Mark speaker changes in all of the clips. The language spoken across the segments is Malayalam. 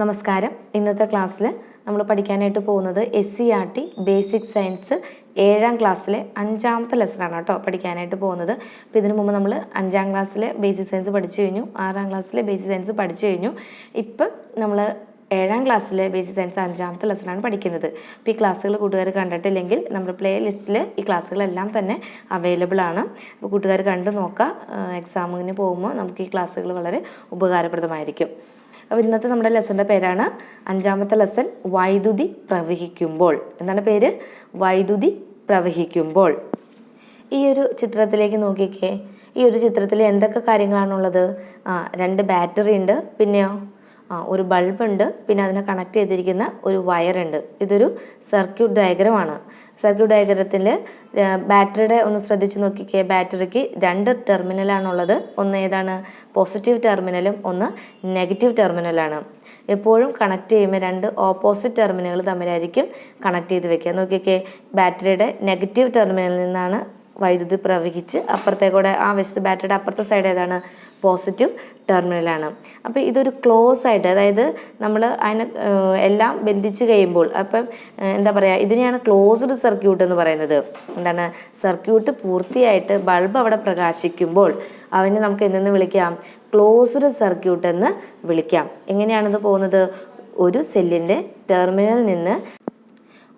Speaker 1: നമസ്കാരം. ഇന്നത്തെ ക്ലാസ്സിൽ നമ്മൾ പഠിക്കാനായിട്ട് പോകുന്നത് S C R T basic science ഏഴാം ക്ലാസ്സിലെ അഞ്ചാമത്തെ ലെസണാണ് കേട്ടോ പഠിക്കാനായിട്ട് പോകുന്നത്. അപ്പോൾ ഇതിനു മുമ്പ് നമ്മൾ അഞ്ചാം ക്ലാസ്സിലെ ബേസിക് സയൻസ് പഠിച്ചു കഴിഞ്ഞു ആറാം ക്ലാസ്സിലെ ബേസിക് സയൻസ് പഠിച്ചു കഴിഞ്ഞു. ഇപ്പം നമ്മൾ ഏഴാം ക്ലാസ്സിലെ ബേസിക് സയൻസ് അഞ്ചാമത്തെ ലെസണാണ് പഠിക്കുന്നത്. അപ്പോൾ ഈ ക്ലാസ്സുകൾ കൂട്ടുകാർ കണ്ടിട്ടില്ലെങ്കിൽ നമ്മുടെ പ്ലേ ലിസ്റ്റിൽ ഈ ക്ലാസ്സുകളെല്ലാം തന്നെ അവൈലബിൾ ആണ്. അപ്പോൾ കൂട്ടുകാർ കണ്ട് നോക്കുക എക്സാമിന് പോകുമ്പോൾ നമുക്ക് ഈ ക്ലാസ്സുകൾ വളരെ ഉപകാരപ്രദമായിരിക്കും. അപ്പോൾ ഇന്നത്തെ നമ്മുടെ ലെസന്റെ പേരാണ് അഞ്ചാമത്തെ ലെസൺ വൈദ്യുതി പ്രവഹിക്കുമ്പോൾ. എന്താണ് പേര്? വൈദ്യുതി പ്രവഹിക്കുമ്പോൾ. ഈ ഒരു ചിത്രത്തിലേക്ക് നോക്കിക്കേ. ഈ ഒരു ചിത്രത്തിൽ എന്തൊക്കെ കാര്യങ്ങളാണുള്ളത്? ആ രണ്ട് ബാറ്ററി ഉണ്ട്. പിന്നെയോ? ഒരു ബൾബ് ഉണ്ട് പിന്നെ അതിനെ കണക്ട് ചെയ്തിരിക്കുന്ന ഒരു വയറുണ്ട്. ഇതൊരു സർക്യൂട്ട് ഡയഗ്രമാണ് സർക്യൂട്ട് ഡയഗ്രത്തിൽ ബാറ്ററിയുടെ ഒന്ന് ശ്രദ്ധിച്ച് നോക്കിക്കേ. ബാറ്ററിക്ക് രണ്ട് ടെർമിനലാണുള്ളത് ഒന്ന് ഏതാണ്? പോസിറ്റീവ് ടെർമിനലും ഒന്ന് നെഗറ്റീവ് ടെർമിനലാണ് എപ്പോഴും കണക്ട് ചെയ്യുമ്പോൾ രണ്ട് ഓപ്പോസിറ്റ് ടെർമിനലുകൾ തമ്മിലായിരിക്കും കണക്ട് ചെയ്ത് വെക്കുക. നോക്കിക്കേ ബാറ്ററിയുടെ നെഗറ്റീവ് ടെർമിനലിൽ നിന്നാണ് വൈദ്യുതി പ്രവഹിച്ച് അപ്പുറത്തേക്കൂടെ ആ വശത്ത് ബാറ്ററിയുടെ അപ്പുറത്തെ സൈഡ് ഏതാണ്? പോസിറ്റീവ് ടെർമിനലാണ് അപ്പോൾ ഇതൊരു ക്ലോസ് ആയിട്ട് അതായത് നമ്മൾ അതിനെ എല്ലാം ബന്ധിച്ച് കഴിയുമ്പോൾ അപ്പം എന്താ പറയുക ഇതിനെയാണ് ക്ലോസ്ഡ് സർക്യൂട്ട് എന്ന് പറയുന്നത്. എന്താണ്? സർക്യൂട്ട് പൂർത്തിയായിട്ട് ബൾബ് അവിടെ പ്രകാശിക്കുമ്പോൾ അവനെ നമുക്ക് എന്തെന്ന് വിളിക്കാം? ക്ലോസ്ഡ് സർക്യൂട്ട് എന്ന് വിളിക്കാം. എങ്ങനെയാണിത് പോകുന്നത്? ഒരു സെല്ലിന്റെ ടെർമിനലിൽ നിന്ന്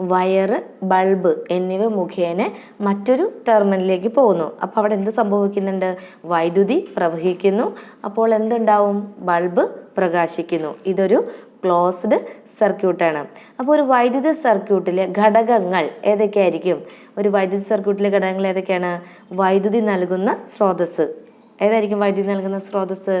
Speaker 1: വയറ് ബൾബ് എന്നിവ മുഖേന മറ്റൊരു ടെർമിനലിലേക്ക് പോകുന്നു. അപ്പോൾ അവിടെ എന്ത് സംഭവിക്കുന്നുണ്ട്? വൈദ്യുതി പ്രവഹിക്കുന്നു. അപ്പോൾ എന്തുണ്ടാവും? ബൾബ് പ്രകാശിക്കുന്നു. ഇതൊരു ക്ലോസ്ഡ് സർക്യൂട്ടാണ്. അപ്പോൾ ഒരു വൈദ്യുത സർക്യൂട്ടിലെ ഘടകങ്ങൾ ഏതൊക്കെയായിരിക്കും? ഒരു വൈദ്യുത സർക്യൂട്ടിലെ ഘടകങ്ങൾ ഏതൊക്കെയാണ്? വൈദ്യുതി നൽകുന്ന സ്രോതസ്സ്. ഏതായിരിക്കും വൈദ്യുതി നൽകുന്ന സ്രോതസ്സ്?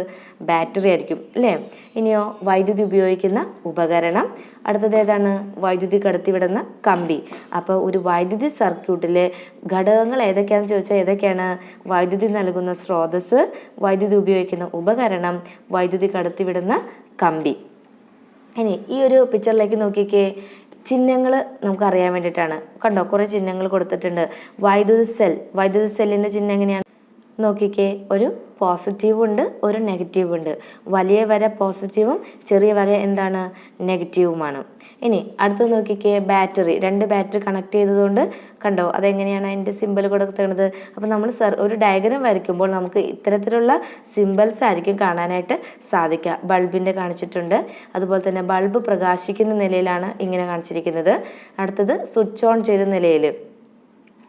Speaker 1: ബാറ്ററി ആയിരിക്കും അല്ലേ? ഇനിയോ വൈദ്യുതി ഉപയോഗിക്കുന്ന ഉപകരണം. അടുത്തത് ഏതാണ്? വൈദ്യുതി കടത്തിവിടുന്ന കമ്പി. അപ്പോൾ ഒരു വൈദ്യുതി സർക്യൂട്ടിലെ ഘടകങ്ങൾ ഏതൊക്കെയാണെന്ന് ചോദിച്ചാൽ ഏതൊക്കെയാണ്? വൈദ്യുതി നൽകുന്ന സ്രോതസ്സ് വൈദ്യുതി ഉപയോഗിക്കുന്ന ഉപകരണം വൈദ്യുതി കടത്തിവിടുന്ന കമ്പി. ഇനി ഈ ഒരു പിക്ചറിലേക്ക് നോക്കിക്കേ. ചിഹ്നങ്ങൾ നമുക്ക് അറിയാൻ വേണ്ടിയിട്ടാണ്. കണ്ടോ? കുറേ ചിഹ്നങ്ങൾ കൊടുത്തിട്ടുണ്ട്. വൈദ്യുത സെൽ. വൈദ്യുത സെല്ലിന്റെ ചിഹ്നം എങ്ങനെയാണ്? നോക്കിക്കേ ഒരു പോസിറ്റീവ് ഉണ്ട് ഒരു നെഗറ്റീവ് ഉണ്ട്. വലിയ വര പോസിറ്റീവും ചെറിയ വര എന്താണ്? നെഗറ്റീവുമാണ് ഇനി അടുത്ത് നോക്കിക്കേ ബാറ്ററി രണ്ട് ബാറ്ററി കണക്ട് ചെയ്തതുകൊണ്ട് കണ്ടോ അതെങ്ങനെയാണ് അതിന്റെ സിമ്പിൾ കൊടുക്കുന്നത് അപ്പോൾ നമ്മൾ സർ ഒരു ഡയഗ്രാം വരയ്ക്കുമ്പോൾ നമുക്ക് ഇത്തരത്തിലുള്ള സിമ്പിൾസ് ആയിരിക്കും കാണാനായിട്ട് സാധിക്കുക. ബൾബിന്റെ കാണിച്ചിട്ടുണ്ട്. അതുപോലെ തന്നെ ബൾബ് പ്രകാശിക്കുന്ന നിലയിലാണ് ഇങ്ങനെ കാണിച്ചിരിക്കുന്നത്. അടുത്തത് സ്വിച്ച് ഓൺ ചെയ്ത നിലയിൽ.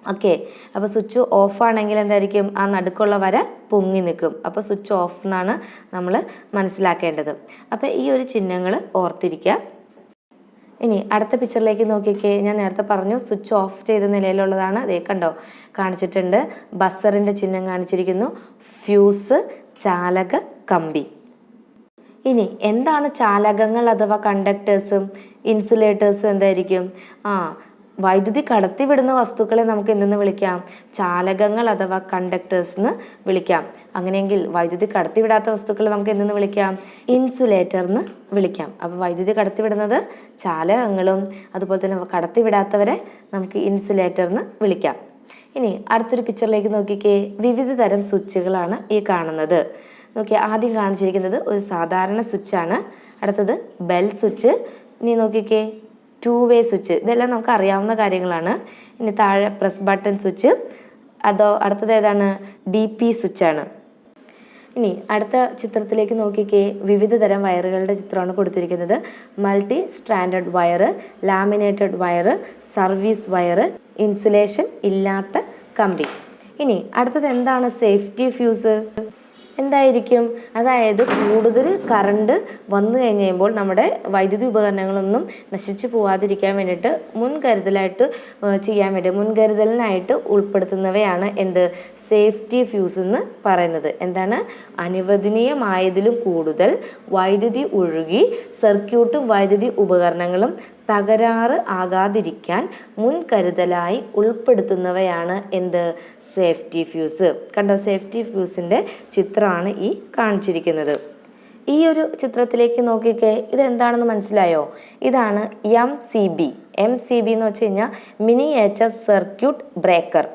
Speaker 1: ഓക്കെ അപ്പോൾ സ്വിച്ച് ഓഫ് ആണെങ്കിൽ എന്തായിരിക്കും? ആ നടുക്കുള്ള വര പൊങ്ങി നിൽക്കും. അപ്പോൾ സ്വിച്ച് ഓഫ് എന്നാണ് നമ്മൾ മനസ്സിലാക്കേണ്ടത്. അപ്പോൾ ഈ ഒരു ചിഹ്നങ്ങൾ ഓർത്തിരിക്കുക ഇനി അടുത്ത പിക്ചറിലേക്ക് നോക്കിക്കേ. ഞാൻ നേരത്തെ പറഞ്ഞു സ്വിച്ച് ഓഫ് ചെയ്ത നിലയിലുള്ളതാണ്. അതേ കണ്ടോ? കാണിച്ചിട്ടുണ്ട്. ബസറിന്റെ ചിഹ്നം കാണിച്ചിരിക്കുന്നു. ഫ്യൂസ് ചാലക കമ്പി. ഇനി എന്താണ് ചാലകങ്ങൾ അഥവാ കണ്ടക്ടേഴ്സും ഇൻസുലേറ്റേഴ്സും എന്തായിരിക്കും? ആ വൈദ്യുതി കടത്തിവിടുന്ന വസ്തുക്കളെ നമുക്ക് എന്തെന്ന് വിളിക്കാം? ചാലകങ്ങൾ അഥവാ കണ്ടക്ടേഴ്സ് എന്ന് വിളിക്കാം. അങ്ങനെയെങ്കിൽ വൈദ്യുതി കടത്തിവിടാത്ത വസ്തുക്കളെ നമുക്ക് എന്തെന്ന് വിളിക്കാം? ഇൻസുലേറ്റർ എന്ന് വിളിക്കാം. അപ്പോൾ വൈദ്യുതി കടത്തിവിടുന്നത് ചാലകങ്ങളും അതുപോലെ തന്നെ കടത്തിവിടാത്തവരെ നമുക്ക് ഇൻസുലേറ്റർ എന്ന് വിളിക്കാം. ഇനി അടുത്തൊരു പിക്ചറിലേക്ക് നോക്കിക്കേ. വിവിധ തരം സ്വിച്ചുകളാണ് ഈ കാണുന്നത്. നോക്കി ആദ്യം കാണിച്ചിരിക്കുന്നത് ഒരു സാധാരണ സ്വിച്ചാണ്. അടുത്തത് ബെൽ സ്വിച്ച് ഇനി നോക്കിക്കേ. ടു വേ സ്വിച്ച് ഇതെല്ലാം നമുക്ക് അറിയാവുന്ന കാര്യങ്ങളാണ്. ഇനി താഴെ പ്രസ് ബട്ടൺ സ്വിച്ച് അതോ അടുത്തത് ഏതാണ്? ഡി പി സ്വിച്ചാണ് ഇനി അടുത്ത ചിത്രത്തിലേക്ക് നോക്കിക്കേ. വിവിധ തരം വയറുകളുടെ ചിത്രമാണ് കൊടുത്തിരിക്കുന്നത്. Multi standard wire laminated wire service wire insulation ഇല്ലാത്ത കമ്പി. ഇനി അടുത്തത് എന്താണ്? സേഫ്റ്റി ഫ്യൂസ് എന്തായിരിക്കും? അതായത് കൂടുതൽ കറണ്ട് വന്നു കഴിഞ്ഞ് നമ്മുടെ വൈദ്യുതി ഉപകരണങ്ങളൊന്നും നശിച്ചു പോവാതിരിക്കാൻ വേണ്ടിയിട്ട് മുൻകരുതലായിട്ട് ചെയ്യാൻ വേണ്ടി മുൻകരുതലിനായിട്ട് ഉൾപ്പെടുത്തുന്നവയാണ് എന്ത്? സേഫ്റ്റി ഫ്യൂസ് എന്ന് പറയുന്നത്. എന്താണ്? അനുവദനീയമായതിലും കൂടുതൽ വൈദ്യുതി ഒഴുകി സർക്യൂട്ടും വൈദ്യുതി ഉപകരണങ്ങളും തകരാറ് ആകാതിരിക്കാൻ മുൻകരുതലായി ഉൾപ്പെടുത്തുന്നവയാണ് എന്ത്? Safety fuse. കണ്ടോ സേഫ്റ്റി ഫ്യൂസിന്റെ ചിത്രമാണ് ഈ കാണിച്ചിരിക്കുന്നത്. ഈ ഒരു ചിത്രത്തിലേക്ക് നോക്കിക്കേ ഇതെന്താണെന്ന് മനസ്സിലായോ? ഇതാണ് M C B M C B എന്ന് വെച്ച് കഴിഞ്ഞാൽ മിനിയേച്ചർ സർക്യൂട്ട് ബ്രേക്കർ.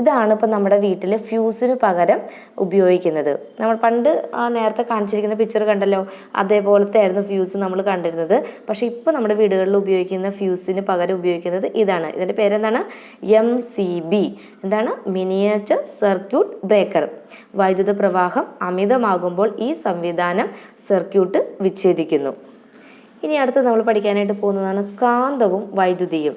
Speaker 1: ഇതാണ് ഇപ്പോൾ നമ്മുടെ വീട്ടിൽ ഫ്യൂസിന് പകരം ഉപയോഗിക്കുന്നത്. നമ്മൾ പണ്ട് നേരത്തെ കാണിച്ചിരിക്കുന്ന പിക്ചർ കണ്ടല്ലോ? അതേപോലത്തെ ആയിരുന്നു ഫ്യൂസ് നമ്മൾ കണ്ടിരുന്നത്. പക്ഷേ ഇപ്പോൾ നമ്മുടെ വീടുകളിൽ ഉപയോഗിക്കുന്ന ഫ്യൂസിന് പകരം ഉപയോഗിക്കുന്നത് ഇതാണ്. ഇതിന്റെ പേരെന്താണ്? എം സി ബി എന്താണ്? മിനിയേച്ചർ സർക്യൂട്ട് ബ്രേക്കർ വൈദ്യുത പ്രവാഹം അമിതമാകുമ്പോൾ ഈ സംവിധാനം സർക്യൂട്ട് വിച്ഛേദിക്കുന്നു. ഇനി അടുത്ത് നമ്മൾ പഠിക്കാനായിട്ട് പോകുന്നതാണ് കാന്തവും വൈദ്യുതിയും.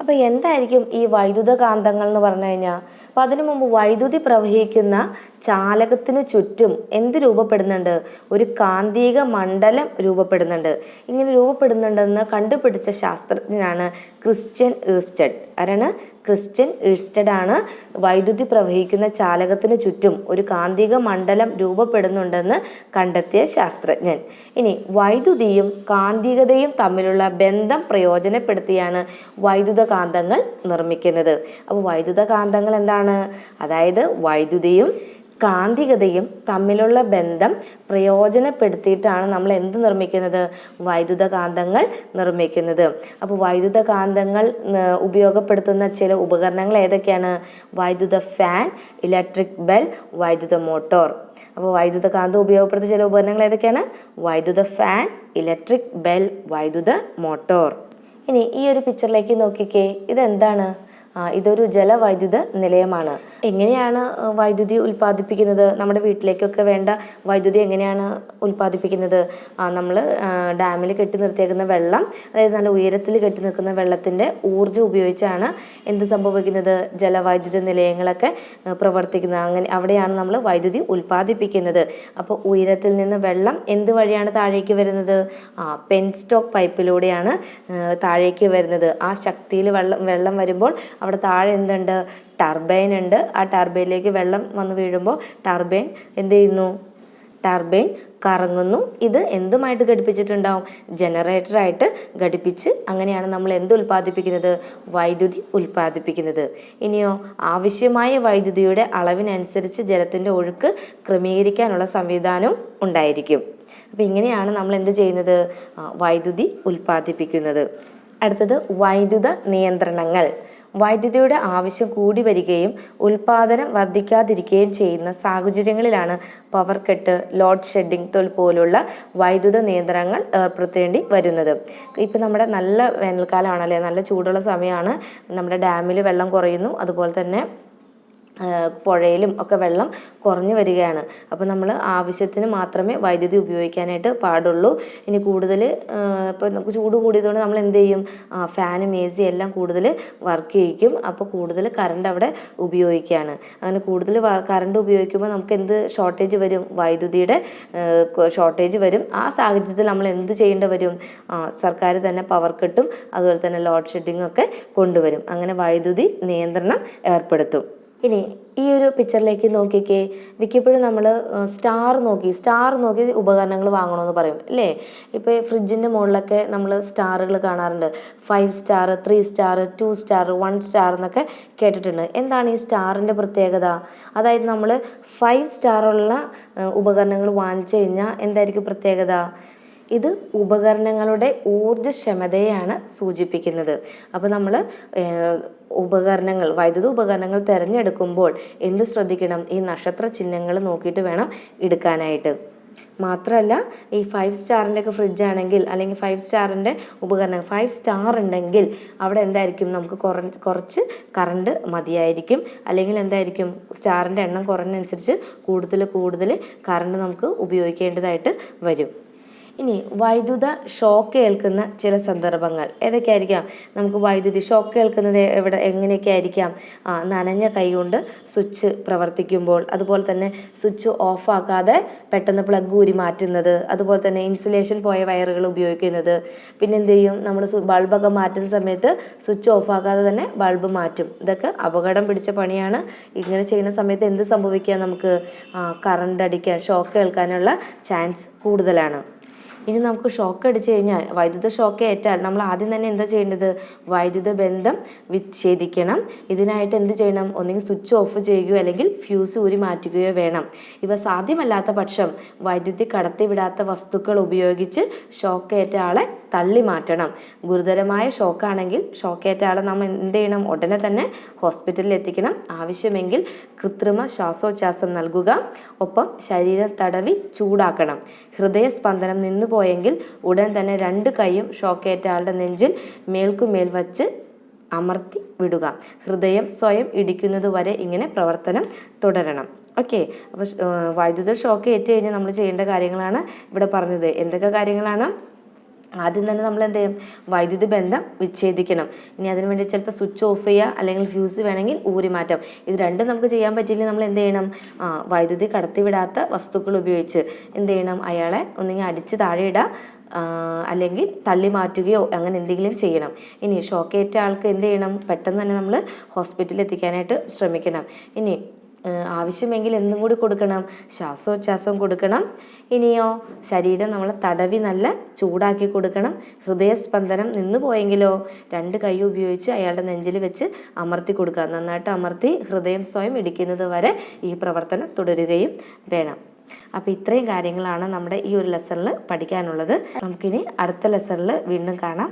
Speaker 1: അപ്പോൾ എന്തായിരിക്കും ഈ വൈദ്യുത കാന്തങ്ങൾ എന്ന് പറഞ്ഞു കഴിഞ്ഞാൽ അപ്പോൾ അതിനു മുമ്പ് വൈദ്യുതി പ്രവഹിക്കുന്ന ചാലകത്തിന് ചുറ്റും എന്ത് രൂപപ്പെടുന്നുണ്ട്? ഒരു കാന്തിക മണ്ഡലം രൂപപ്പെടുന്നുണ്ട്. ഇങ്ങനെ രൂപപ്പെടുന്നുണ്ടെന്ന് കണ്ടുപിടിച്ച ശാസ്ത്രജ്ഞനാണ് ക്രിസ്ത്യൻ ഈസ്റ്റഡ്. ആരാണ്? ക്രിസ്ത്യൻ ഈസ്റ്റഡ് ആണ് വൈദ്യുതി പ്രവഹിക്കുന്ന ചാലകത്തിന് ചുറ്റും ഒരു കാന്തിക മണ്ഡലം രൂപപ്പെടുന്നുണ്ടെന്ന് കണ്ടെത്തിയ ശാസ്ത്രജ്ഞൻ. ഇനി വൈദ്യുതിയും കാന്തികതയും തമ്മിലുള്ള ബന്ധം പ്രയോജനപ്പെടുത്തിയാണ് വൈദ്യുത കാന്തങ്ങൾ നിർമ്മിക്കുന്നത്. അപ്പോൾ വൈദ്യുത കാന്തങ്ങൾ എന്താണ്? അതായത് വൈദ്യുതിയും കാന്തികതയും തമ്മിലുള്ള ബന്ധം പ്രയോജനപ്പെടുത്തിയിട്ടാണ് നമ്മൾ എന്ത് നിർമ്മിക്കുന്നത്? വൈദ്യുത കാന്തങ്ങൾ നിർമ്മിക്കുന്നത്. അപ്പോൾ വൈദ്യുത കാന്തങ്ങൾ ഉപയോഗപ്പെടുത്തുന്ന ചില ഉപകരണങ്ങൾ ഏതൊക്കെയാണ്? വൈദ്യുത ഫാൻ ഇലക്ട്രിക് ബെൽ വൈദ്യുത മോട്ടോർ. അപ്പോൾ വൈദ്യുത കാന്തം ഉപയോഗപ്പെടുത്തുന്ന ചില ഉപകരണങ്ങൾ ഏതൊക്കെയാണ്? വൈദ്യുത ഫാൻ ഇലക്ട്രിക് ബെൽ വൈദ്യുത മോട്ടോർ. ഇനി ഈ ഒരു പിക്ചറിലേക്ക് നോക്കിക്കേ. ഇതെന്താണ്? ഇതൊരു ജലവൈദ്യുത നിലയമാണ്. എങ്ങനെയാണ് വൈദ്യുതി ഉൽപ്പാദിപ്പിക്കുന്നത്? നമ്മുടെ വീട്ടിലേക്കൊക്കെ വേണ്ട വൈദ്യുതി എങ്ങനെയാണ് ഉൽപ്പാദിപ്പിക്കുന്നത്? നമ്മൾ ഡാമിൽ കെട്ടി നിർത്തിയേക്കുന്ന വെള്ളം അതായത് നല്ല ഉയരത്തിൽ കെട്ടി നിൽക്കുന്ന വെള്ളത്തിന്റെ ഊർജം ഉപയോഗിച്ചാണ് എന്ത് സംഭവിക്കുന്നത്? ജലവൈദ്യുത നിലയങ്ങളൊക്കെ പ്രവർത്തിക്കുന്നത്. അങ്ങനെ അവിടെയാണ് നമ്മൾ വൈദ്യുതി ഉൽപ്പാദിപ്പിക്കുന്നത്. അപ്പോൾ ഉയരത്തിൽ നിന്ന് വെള്ളം എന്ത് വഴിയാണ് താഴേക്ക് വരുന്നത്? ആ പെൻ സ്റ്റോക്ക് പൈപ്പിലൂടെയാണ് താഴേക്ക് വരുന്നത്. ആ ശക്തിയിൽ വെള്ളം വെള്ളം വരുമ്പോൾ അവിടെ താഴെ എന്തുണ്ട്? ടർബൈൻ ഉണ്ട്. ആ ടർബൈനിലേക്ക് വെള്ളം വന്ന് വീഴുമ്പോൾ ടർബൈൻ എന്ത് ചെയ്യുന്നു? ടർബൈൻ കറങ്ങുന്നു. ഇത് എന്തുമായിട്ട് ഘടിപ്പിച്ചിട്ടുണ്ടാവും? ജനറേറ്ററായിട്ട് ഘടിപ്പിച്ച് അങ്ങനെയാണ് നമ്മൾ എന്ത് ഉൽപ്പാദിപ്പിക്കുന്നത്? വൈദ്യുതി ഉൽപ്പാദിപ്പിക്കുന്നത്. ഇനിയോ ആവശ്യമായ വൈദ്യുതിയുടെ അളവിനനുസരിച്ച് ജലത്തിന്റെ ഒഴുക്ക് ക്രമീകരിക്കാനുള്ള സംവിധാനവും ഉണ്ടായിരിക്കും. അപ്പോൾ ഇങ്ങനെയാണ് നമ്മൾ എന്ത് ചെയ്യുന്നത്? വൈദ്യുതി ഉൽപ്പാദിപ്പിക്കുന്നത്. അടുത്തത് വൈദ്യുത നിയന്ത്രണങ്ങൾ. വൈദ്യുതിയുടെ ആവശ്യം കൂടി വരികയും ഉൽപാദനം വർദ്ധിക്കാതിരിക്കുകയും ചെയ്യുന്ന സാഹചര്യങ്ങളിലാണ് പവർ കട്ട് ലോഡ് ഷെഡിംഗ് പോലുള്ള വൈദ്യുത നിയന്ത്രണങ്ങൾ ഏർപ്പെടുത്തേണ്ടി വരുന്നത്. ഇപ്പം നമ്മുടെ നല്ല വേനൽക്കാലമാണല്ലേ? നല്ല ചൂടുള്ള സമയമാണ്. നമ്മുടെ ഡാമിൽ വെള്ളം കുറയുന്നു. അതുപോലെ തന്നെ പുഴയിലും ഒക്കെ വെള്ളം കുറഞ്ഞു വരികയാണ്. അപ്പോൾ നമ്മൾ ആവശ്യത്തിന് മാത്രമേ വൈദ്യുതി ഉപയോഗിക്കാനായിട്ട് പാടുള്ളൂ. ഇനി കൂടുതൽ ഇപ്പോൾ നമുക്ക് ചൂട് കൂടിയതുകൊണ്ട് നമ്മൾ എന്ത് ചെയ്യും? ഫാനും എ സി എല്ലാം കൂടുതൽ വർക്ക് ചെയ്യിക്കും. അപ്പോൾ കൂടുതൽ കറണ്ട് അവിടെ ഉപയോഗിക്കുകയാണ്. അങ്ങനെ കൂടുതൽ കറണ്ട് ഉപയോഗിക്കുമ്പോൾ നമുക്ക് എന്ത് ഷോർട്ടേജ് വരും? വൈദ്യുതിയുടെ ഷോർട്ടേജ് വരും. ആ സാഹചര്യത്തിൽ നമ്മൾ എന്ത് ചെയ്യേണ്ടി വരും? സർക്കാർ തന്നെ പവർ കട്ടും. അതുപോലെ തന്നെ ലോഡ് ഷെഡിങ്ങും ഒക്കെ കൊണ്ടുവരും. അങ്ങനെ വൈദ്യുതി നിയന്ത്രണം ഏർപ്പെടുത്തും. ഇനി ഈ ഒരു പിക്ചറിലേക്ക് നോക്കിക്കേ മിക്കപ്പോഴും നമ്മൾ സ്റ്റാർ നോക്കി സ്റ്റാർ നോക്കി ഉപകരണങ്ങൾ വാങ്ങണമെന്ന് പറയും അല്ലേ? ഇപ്പോൾ ഫ്രിഡ്ജിന്റെ മുകളിലൊക്കെ നമ്മൾ സ്റ്റാറുകൾ കാണാറുണ്ട്. Five star three star two star one star എന്നൊക്കെ കേട്ടിട്ടുണ്ട്. എന്താണ് ഈ സ്റ്റാറിന്റെ പ്രത്യേകത? അതായത് നമ്മൾ ഫൈവ് സ്റ്റാറുള്ള ഉപകരണങ്ങൾ വാങ്ങിച്ചു കഴിഞ്ഞാൽ എന്തായിരിക്കും പ്രത്യേകത? ഇത് ഉപകരണങ്ങളുടെ ഊർജക്ഷമതയാണ് സൂചിപ്പിക്കുന്നത്. അപ്പോൾ നമ്മൾ ഉപകരണങ്ങൾ വൈദ്യുത ഉപകരണങ്ങൾ തിരഞ്ഞെടുക്കുമ്പോൾ എന്ത് ശ്രദ്ധിക്കണം? ഈ നക്ഷത്ര ചിഹ്നങ്ങൾ നോക്കിയിട്ട് വേണം എടുക്കാനായിട്ട്. മാത്രമല്ല ഈ ഫൈവ് സ്റ്റാറിന്റെ ഒക്കെ ഫ്രിഡ്ജ് ആണെങ്കിൽ അല്ലെങ്കിൽ ഫൈവ് സ്റ്റാറിന്റെ ഉപകരണം ഫൈവ് സ്റ്റാർ ഉണ്ടെങ്കിൽ അവിടെ എന്തായിരിക്കും? നമുക്ക് കുറ കുറച്ച് കറണ്ട് മതിയായിരിക്കും. അല്ലെങ്കിൽ എന്തായിരിക്കും? സ്റ്റാറിന്റെ എണ്ണം കുറഞ്ഞനുസരിച്ച് കൂടുതൽ കൂടുതൽ കറണ്ട് നമുക്ക് ഉപയോഗിക്കേണ്ടതായിട്ട് വരും. ഇനി വൈദ്യുത ഷോക്ക് ഏൽക്കുന്ന ചില സന്ദർഭങ്ങൾ. ഏതൊക്കെയായിരിക്കാം? നമുക്ക് വൈദ്യുതി ഷോക്ക് ഏൽക്കുന്നത് എവിടെ എങ്ങനെയൊക്കെ ആയിരിക്കാം നനഞ്ഞ കൈകൊണ്ട് സ്വിച്ച് പ്രവർത്തിക്കുമ്പോൾ അതുപോലെ തന്നെ സ്വിച്ച് ഓഫ് ആക്കാതെ പെട്ടെന്ന് പ്ലഗ് ഊരി മാറ്റുന്നത് അതുപോലെ തന്നെ ഇൻസുലേഷൻ പോയ വയറുകൾ ഉപയോഗിക്കുന്നത്. പിന്നെ എന്ത് ചെയ്യും? നമ്മൾ ബൾബൊക്കെ മാറ്റുന്ന സമയത്ത് സ്വിച്ച് ഓഫ് ആക്കാതെ തന്നെ ബൾബ് മാറ്റും. ഇതൊക്കെ അപകടം പിടിച്ച പണിയാണ്. ഇങ്ങനെ ചെയ്യുന്ന സമയത്ത് എന്ത് സംഭവിക്കുക നമുക്ക്? കറണ്ട് അടിക്കാൻ ഷോക്ക് ഏൽക്കാനുള്ള ചാൻസ് കൂടുതലാണ്. ഇനി നമുക്ക് ഷോക്ക് അടിച്ചു കഴിഞ്ഞാൽ വൈദ്യുത ഷോക്ക് ഏറ്റാൽ നമ്മൾ ആദ്യം തന്നെ എന്താ ചെയ്യേണ്ടത്? വൈദ്യുത ബന്ധം വിച്ഛേദിക്കണം. ഇതിനായിട്ട് എന്ത് ചെയ്യണം? ഒന്നുകിൽ സ്വിച്ച് ഓഫ് ചെയ്യുകയോ അല്ലെങ്കിൽ ഫ്യൂസ് ഊരി മാറ്റുകയോ വേണം. ഇവ സാധ്യമല്ലാത്ത പക്ഷം വൈദ്യുതി കടത്തിവിടാത്ത വസ്തുക്കൾ ഉപയോഗിച്ച് ഷോക്കേറ്റ ആളെ തള്ളി മാറ്റണം. ഗുരുതരമായ ഷോക്കാണെങ്കിൽ ഷോക്കേറ്റ ആളെ നമ്മൾ എന്ത് ചെയ്യണം? ഉടനെ തന്നെ ഹോസ്പിറ്റലിൽ എത്തിക്കണം. ആവശ്യമെങ്കിൽ കൃത്രിമ ശ്വാസോച്ഛാസം നൽകുക. ഒപ്പം ശരീരം തടവി ചൂടാക്കണം. ഹൃദയസ്പന്ദനം നിന്നു പോയെങ്കിൽ ഉടൻ തന്നെ രണ്ട് കൈയും ഷോക്കേറ്റ ആളുടെ നെഞ്ചിൽ മേൽക്കുമേൽ വച്ച് അമർത്തി വിടുക. ഹൃദയം സ്വയം ഇടിക്കുന്നത് വരെ ഇങ്ങനെ പ്രവർത്തനം തുടരണം. ഓക്കെ. അപ്പോൾ വൈദ്യുത ഷോക്ക് ഏറ്റു കഴിഞ്ഞാൽ നമ്മൾ ചെയ്യേണ്ട കാര്യങ്ങളാണ് ഇവിടെ പറഞ്ഞത്. എന്തൊക്കെ കാര്യങ്ങളാണ്? ആദ്യം തന്നെ നമ്മൾ എന്ത് ചെയ്യും വൈദ്യുതി ബന്ധം വിച്ഛേദിക്കണം. ഇനി അതിന് വേണ്ടി ചിലപ്പോൾ സ്വിച്ച് ഓഫ് ചെയ്യുക അല്ലെങ്കിൽ ഫ്യൂസ് വേണമെങ്കിൽ ഊരി മാറ്റാം. ഇത് രണ്ടും നമുക്ക് ചെയ്യാൻ പറ്റിയില്ലെങ്കിൽ നമ്മൾ എന്ത് ചെയ്യണം? വൈദ്യുതി കടത്തിവിടാത്ത വസ്തുക്കൾ ഉപയോഗിച്ച് എന്ത് ചെയ്യണം? അയാളെ ഒന്നുകിൽ അടിച്ച് താഴെ ഇടുക അല്ലെങ്കിൽ തള്ളി മാറ്റുകയോ അങ്ങനെ എന്തെങ്കിലും ചെയ്യണം. ഇനി ഷോക്കേറ്റ ആൾക്ക് എന്ത് ചെയ്യണം? പെട്ടെന്ന് തന്നെ നമ്മൾ ഹോസ്പിറ്റലിൽ എത്തിക്കാനായിട്ട് ശ്രമിക്കണം. ഇനി ആവശ്യമെങ്കിൽ എന്തും കൂടി കൊടുക്കണം. ശ്വാസോച്ഛ്വാസം കൊടുക്കണം. ഇനിയോ ശരീരം നമ്മൾ തടവി നല്ല ചൂടാക്കി കൊടുക്കണം. ഹൃദയസ്പന്ദനം നിന്നു പോയെങ്കിലോ രണ്ട് കൈ ഉപയോഗിച്ച് അയാളുടെ നെഞ്ചിൽ വെച്ച് അമർത്തി കൊടുക്കുക. നന്നായിട്ട് അമർത്തി ഹൃദയം സ്വയം ഇടിക്കുന്നത് വരെ ഈ പ്രവർത്തനം തുടരുകയും വേണം. അപ്പോൾ ഇത്രയും കാര്യങ്ങളാണ് നമ്മുടെ ഈ ഒരു ലെസണിൽ പഠിക്കാനുള്ളത്. നമുക്കിനി അടുത്ത ലെസണിൽ വീണ്ടും കാണാം.